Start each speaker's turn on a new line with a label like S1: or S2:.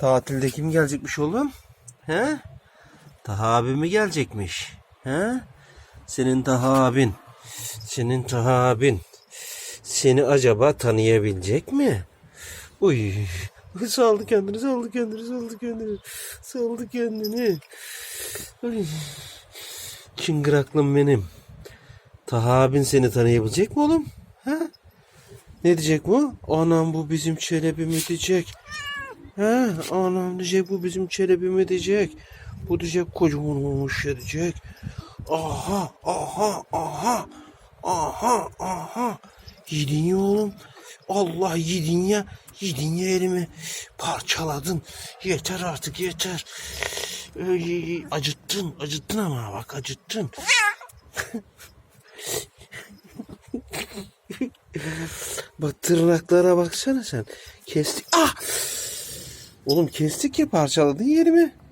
S1: Tatilde kim gelecekmiş oğlum? He? Taha abi mi gelecekmiş? He? Senin Taha abin. Senin Taha abin. Seni acaba tanıyabilecek mi? Uy. Saldı kendini, saldı kendini, saldı kendini. Saldı kendini. Uy. Çıngıraklım benim. Taha abin seni tanıyabilecek mi oğlum? Ha? Ne diyecek bu? Anam bu bizim Çelebi mi diyecek? He, anam diyecek bu bizim Çelebi mi diyecek? Bu diyecek kocaman olmuş ya diyecek. Aha, aha, aha, aha, aha. Yedin ya oğlum. Allah yedin ya. Yedin ya elimi. Parçaladın. Yeter artık yeter. Ay, acıttın, acıttın ama bak acıttın. Bak tırnaklara baksana sen. Kestik. Ah! Oğlum kestik ya parçaladın yerimi.